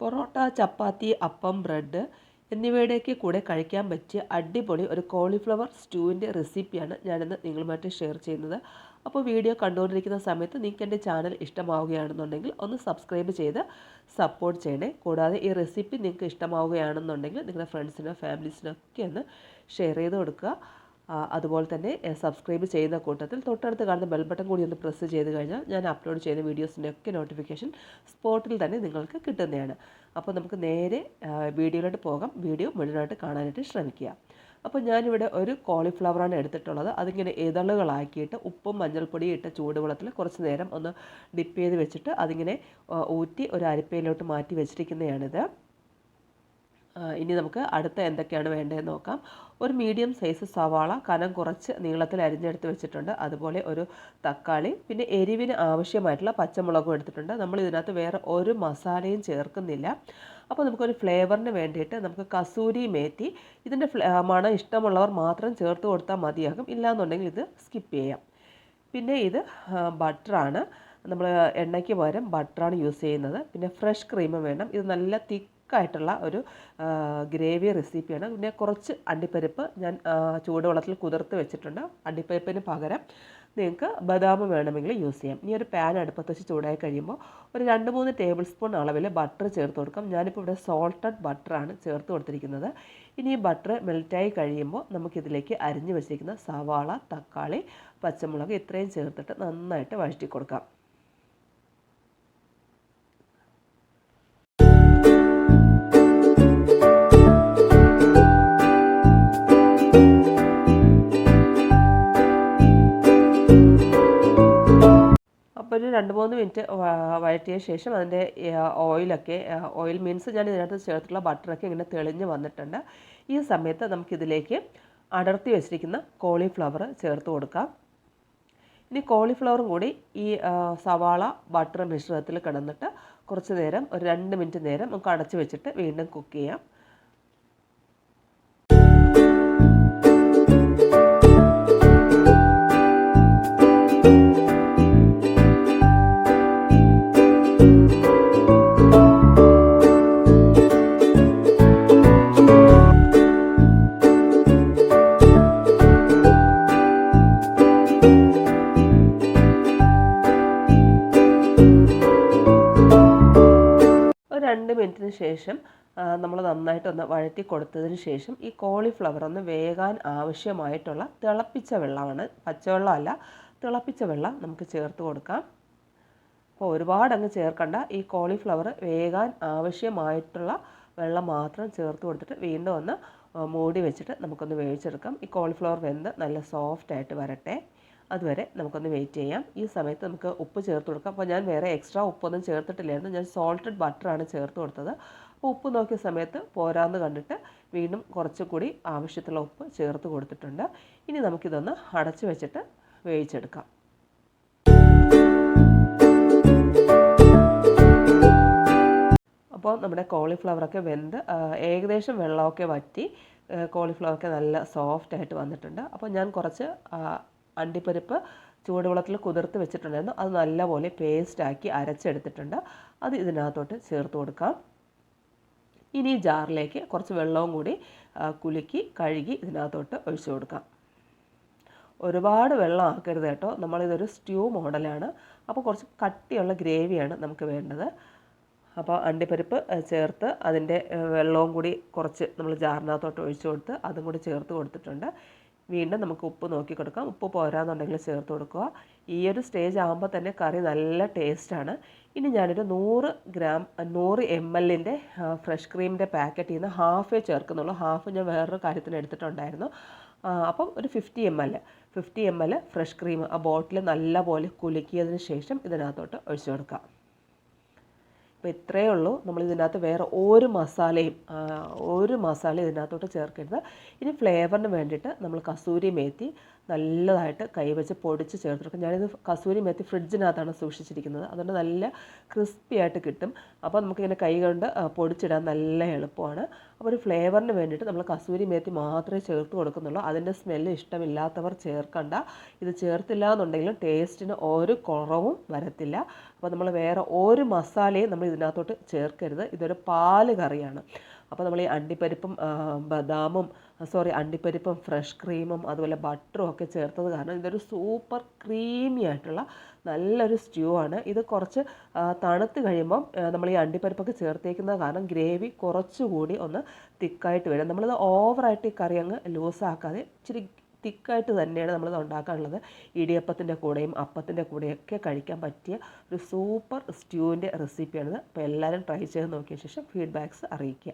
പൊറോട്ട ചപ്പാത്തി അപ്പം ബ്രെഡ് എന്നിവയുടെയൊക്കെ കൂടെ കഴിക്കാൻ പറ്റിയ അടിപൊളി ഒരു കോളിഫ്ലവർ സ്റ്റൂവിന്റെ റെസിപ്പിയാണ് ഞാനിന്ന് നിങ്ങളുമായിട്ട് ഷെയർ ചെയ്യുന്നത്. അപ്പോൾ വീഡിയോ കണ്ടുകൊണ്ടിരിക്കുന്ന സമയത്ത് നിങ്ങൾക്ക് എന്റെ ചാനൽ ഇഷ്ടമാവുകയാണെന്നുണ്ടെങ്കിൽ ഒന്ന് സബ്സ്ക്രൈബ് ചെയ്ത് സപ്പോർട്ട് ചെയ്യണേ. കൂടാതെ ഈ റെസിപ്പി നിങ്ങൾക്ക് ഇഷ്ടമാവുകയാണെന്നുണ്ടെങ്കിൽ നിങ്ങളുടെ ഫ്രണ്ട്സിനോ ഫാമിലീസിനോ ഒക്കെ ഒന്ന് ഷെയർ ചെയ്ത് കൊടുക്കുക. അതുപോലെ തന്നെ സബ്സ്ക്രൈബ് ചെയ്യുന്ന കൂട്ടത്തിൽ തൊട്ടടുത്ത് കാണുന്ന ബെൽ ബട്ടൺ കൂടി ഒന്ന് പ്രസ് ചെയ്ത് കഴിഞ്ഞാൽ ഞാൻ അപ്ലോഡ് ചെയ്യുന്ന വീഡിയോസിന്റെ ഒക്കെ നോട്ടിഫിക്കേഷൻ സ്പോട്ടിൽ തന്നെ നിങ്ങൾക്ക് കിട്ടുന്നതാണ്. അപ്പോൾ നമുക്ക് നേരെ വീഡിയോയിലോട്ട് പോകാം. വീഡിയോ മുഴുവനായിട്ട് കാണാനായിട്ട് ശ്രമിക്കുക. അപ്പോൾ ഞാനിവിടെ ഒരു കോളിഫ്ലവറാണ് എടുത്തിട്ടുള്ളത്. അതിങ്ങനെ ഇതളുകളാക്കിയിട്ട് ഉപ്പും മഞ്ഞൾപ്പൊടിയും ഇട്ട ചൂടുവെള്ളത്തിൽ കുറച്ച് നേരം ഒന്ന് ഡിപ്പ് ചെയ്ത് വെച്ചിട്ട് അതിങ്ങനെ ഊറ്റി ഒരു അരിപ്പയിലോട്ട് മാറ്റി വെച്ചിരിക്കുന്നതാണിത്. ഇനി നമുക്ക് അടുത്ത എന്തൊക്കെയാണ് വേണ്ടതെന്ന് നോക്കാം. ഒരു മീഡിയം സൈസ് സവാള കനം കുറച്ച് നീളത്തിൽ അരിഞ്ഞെടുത്ത് വെച്ചിട്ടുണ്ട്. അതുപോലെ ഒരു തക്കാളി പിന്നെ എരിവിന് ആവശ്യമായിട്ടുള്ള പച്ചമുളകും എടുത്തിട്ടുണ്ട്. നമ്മൾ ഇതിനകത്ത് വേറെ ഒരു മസാലയും ചേർക്കുന്നില്ല. അപ്പോൾ നമുക്കൊരു ഫ്ലേവറിന് വേണ്ടിയിട്ട് നമുക്ക് കസൂരി മേത്തി ഇതിന്റെ ഫ്ലേ മണം ഇഷ്ടമുള്ളവർ മാത്രം ചേർത്ത് കൊടുത്താൽ മതിയാകും. ഇല്ലാന്നുണ്ടെങ്കിൽ ഇത് സ്കിപ്പ് ചെയ്യാം. പിന്നെ ഇത് ബട്ടറാണ്. നമ്മൾ എണ്ണയ്ക്ക് പകരം ബട്ടറാണ് യൂസ് ചെയ്യുന്നത്. പിന്നെ ഫ്രഷ് ക്രീം വേണം. ഇത് നല്ല തിക്കായിട്ടുള്ള ഒരു ഗ്രേവി റെസിപ്പിയാണ്. പിന്നെ കുറച്ച് അണ്ടിപ്പരിപ്പ് ഞാൻ ചൂടുവെള്ളത്തിൽ കുതിർത്ത് വെച്ചിട്ടുണ്ട്. അണ്ടിപ്പരിപ്പിന് പകരം നിങ്ങൾക്ക് ബദാം വേണമെങ്കിൽ യൂസ് ചെയ്യാം. ഈ ഒരു പാൻ അടുപ്പത്ത് വെച്ച് ചൂടായി കഴിയുമ്പോൾ ഒരു രണ്ട് മൂന്ന് ടേബിൾ സ്പൂൺ അളവിൽ ബട്ടർ ചേർത്ത് കൊടുക്കാം. ഞാനിപ്പോൾ ഇവിടെ സോൾട്ടഡ് ബട്ടറാണ് ചേർത്ത് കൊടുത്തിരിക്കുന്നത്. ഇനി ഈ ബട്ടർ മെൽറ്റായി കഴിയുമ്പോൾ നമുക്കിതിലേക്ക് അരിഞ്ഞു വെച്ചിരിക്കുന്ന സവാള തക്കാളി പച്ചമുളക് ഇത്രയും ചേർത്തിട്ട് നന്നായിട്ട് വഴറ്റി കൊടുക്കാം ഒരു രണ്ട് മൂന്ന് മിനിറ്റ് വഴറ്റിയ ശേഷം അതിന്റെ ഓയിലൊക്കെ ഓയിൽ മീൻസ് ഞാൻ ഇതിനകത്ത് ചേർത്തിട്ടുള്ള ബട്ടറൊക്കെ ഇങ്ങനെ തെളിഞ്ഞ് വന്നിട്ടുണ്ട്. ഈ സമയത്ത് നമുക്കിതിലേക്ക് അടർത്തി വെച്ചിരിക്കുന്ന കോളിഫ്ലവർ ചേർത്ത് കൊടുക്കാം. ഇനി കോളിഫ്ലവറും കൂടി ഈ സവാള ബട്ടർ മിശ്രിതത്തിൽ കിടന്നിട്ട് കുറച്ച് നേരം ഒരു രണ്ട് മിനിറ്റ് നേരം നമുക്ക് അടച്ച് വെച്ചിട്ട് വീണ്ടും കുക്ക് ചെയ്യാം. മിനിറ്റിന് ശേഷം നമ്മൾ നന്നായിട്ടൊന്ന് വഴറ്റി കൊടുത്തതിന് ശേഷം ഈ കോളിഫ്ലവർ ഒന്ന് വേകാൻ ആവശ്യമായിട്ടുള്ള തിളപ്പിച്ച വെള്ളമാണ്. പച്ചവെള്ളമല്ല തിളപ്പിച്ച വെള്ളം നമുക്ക് ചേർത്ത് കൊടുക്കാം. അപ്പോൾ ഒരുപാട് അങ്ങ് ചേർക്കണ്ട. ഈ കോളിഫ്ലവർ വേകാൻ ആവശ്യമായിട്ടുള്ള വെള്ളം മാത്രം ചേർത്ത് കൊടുത്തിട്ട് വീണ്ടും ഒന്ന് മൂടി വെച്ചിട്ട് നമുക്കൊന്ന് വേവിച്ചെടുക്കാം. ഈ കോളിഫ്ലവർ വെന്ത് നല്ല സോഫ്റ്റ് ആയിട്ട് വരട്ടെ. അതുവരെ നമുക്കൊന്ന് വെയിറ്റ് ചെയ്യാം. ഈ സമയത്ത് നമുക്ക് ഉപ്പ് ചേർത്ത് കൊടുക്കാം. അപ്പോൾ ഞാൻ വേറെ എക്സ്ട്രാ ഉപ്പൊന്നും ചേർത്തിട്ടില്ലായിരുന്നു. ഞാൻ സോൾട്ടഡ് ബട്ടറാണ് ചേർത്ത് കൊടുത്തത്. അപ്പോൾ ഉപ്പ് നോക്കിയ സമയത്ത് പോരാന്ന് കണ്ടിട്ട് വീണ്ടും കുറച്ചുകൂടി ആവശ്യത്തിലുള്ള ഉപ്പ് ചേർത്ത് കൊടുത്തിട്ടുണ്ട്. ഇനി നമുക്കിതൊന്ന് അടച്ചു വെച്ചിട്ട് വേവിച്ചെടുക്കാം. അപ്പോൾ നമ്മുടെ കോളിഫ്ലവറൊക്കെ വെന്ത് ഏകദേശം വെള്ളമൊക്കെ വറ്റി കോളിഫ്ലവറൊക്കെ നല്ല സോഫ്റ്റ് ആയിട്ട് വന്നിട്ടുണ്ട്. അപ്പോൾ ഞാൻ കുറച്ച് അണ്ടിപ്പരിപ്പ് ചൂടുവെള്ളത്തിൽ കുതിർത്ത് വെച്ചിട്ടുണ്ടായിരുന്നു. അത് നല്ലപോലെ പേസ്റ്റാക്കി അരച്ചെടുത്തിട്ടുണ്ട്. അത് ഇതിനകത്തോട്ട് ചേർത്ത് കൊടുക്കാം. ഇനി ജാറിലേക്ക് കുറച്ച് വെള്ളവും കൂടി കുലുക്കി കഴുകി ഇതിനകത്തോട്ട് ഒഴിച്ചു കൊടുക്കാം. ഒരുപാട് വെള്ളം ആക്കരുത് കേട്ടോ. നമ്മളിതൊരു സ്റ്റ്യൂ മോഡലാണ്. അപ്പോൾ കുറച്ച് കട്ടിയുള്ള ഗ്രേവിയാണ് നമുക്ക് വേണ്ടത്. അപ്പോൾ അണ്ടിപ്പരിപ്പ് ചേർത്ത് അതിന്റെ വെള്ളവും കൂടി കുറച്ച് നമ്മൾ ജാറിനകത്തോട്ട് ഒഴിച്ചു കൊടുത്ത് അതും കൂടി ചേർത്ത് കൊടുത്തിട്ടുണ്ട്. വീണ്ടും നമുക്ക് ഉപ്പ് നോക്കി കൊടുക്കാം. ഉപ്പ് പോരാന്നുണ്ടെങ്കിൽ ചേർത്ത് കൊടുക്കുക. ഈ ഒരു സ്റ്റേജ് ആകുമ്പോൾ തന്നെ കറി നല്ല ടേസ്റ്റാണ് ഇനി ഞാനൊരു നൂറ് ഗ്രാം നൂറ് എം എല്ലിന്റെ ഫ്രഷ് ക്രീമിന്റെ പാക്കറ്റിൽ നിന്ന് ഹാഫേ ചേർക്കുന്നുള്ളൂ. ഹാഫ് ഞാൻ വേറൊരു കാര്യത്തിന് എടുത്തിട്ടുണ്ടായിരുന്നു. അപ്പം ഒരു fifty M L fifty M L fresh cream ആ ബോട്ടിൽ നല്ലപോലെ കുലുക്കിയതിന് ശേഷം ഇതിനകത്തോട്ട് ഒഴിച്ചു കൊടുക്കാം. അപ്പോൾ ഇത്രയേ ഉള്ളൂ. നമ്മൾ ഇതിനകത്ത് വേറെ ഒരു മസാലയും ഒരു മസാല ഇതിനകത്തോട്ട് ചേർക്കരുത്. ഇനി ഫ്ലേവറിന് വേണ്ടിയിട്ട് നമ്മൾ കസൂരി മേത്തി നല്ലതായിട്ട് കൈവച്ച് പൊടിച്ച് ചേർത്ത് കൊടുക്കും ഞാനിത് കസൂരി മെത്തി ഫ്രിഡ്ജിനകത്താണ് സൂക്ഷിച്ചിരിക്കുന്നത്. അതുകൊണ്ട് നല്ല ക്രിസ്പി ആയിട്ട് കിട്ടും. അപ്പോൾ നമുക്കിങ്ങനെ കൈ കൊണ്ട് പൊടിച്ചിടാൻ നല്ല എളുപ്പമാണ്. അപ്പോൾ ഒരു ഫ്ലേവറിന് വേണ്ടിയിട്ട് നമ്മൾ കസൂരി മേത്തി മാത്രമേ ചേർത്ത് കൊടുക്കുന്നുള്ളൂ. അതിന്റെ സ്മെല്ല് ഇഷ്ടമില്ലാത്തവർ ചേർക്കണ്ട. ഇത് ചേർത്തില്ല എന്നുണ്ടെങ്കിലും ടേസ്റ്റിന് ഒരു കുറവും വരത്തില്ല. അപ്പോൾ നമ്മൾ വേറെ ഒരു മസാലയും നമ്മൾ ഇതിനകത്തോട്ട് ചേർക്കരുത്. ഇതൊരു പാൽ കറിയാണ്. അപ്പോൾ നമ്മൾ ഈ അണ്ടിപ്പരിപ്പും ബദാമും സോറി അണ്ടിപ്പരിപ്പും ഫ്രഷ് ക്രീമും അതുപോലെ ബട്ടറും ഒക്കെ ചേർത്തത് കാരണം ഇതൊരു സൂപ്പർ ക്രീമി ആയിട്ടുള്ള നല്ലൊരു സ്റ്റ്യൂ ആണ്. ഇത് കുറച്ച് തണുത്ത് കഴിയുമ്പം നമ്മൾ ഈ അണ്ടിപ്പരിപ്പൊക്കെ ചേർത്തേക്കുന്നത് കാരണം ഗ്രേവി കുറച്ചുകൂടി ഒന്ന് തിക്കായിട്ട് വരും. നമ്മളിത് ഓവറായിട്ട് ഈ കറി അങ്ങ് ലൂസാക്കാതെ ഇച്ചിരി തിക്കായിട്ട് തന്നെയാണ് നമ്മൾ ഉണ്ടാക്കാനുള്ളത് ഇടിയപ്പത്തിന്റെ കൂടെയും അപ്പത്തിന്റെ കൂടെയൊക്കെ കഴിക്കാൻ പറ്റിയ ഒരു സൂപ്പർ സ്റ്റ്യൂവിന്റെ റെസിപ്പിയാണിത്. അപ്പോൾ എല്ലാവരും ട്രൈ ചെയ്ത് നോക്കിയ ശേഷം ഫീഡ്ബാക്ക്സ് അറിയിക്കുക.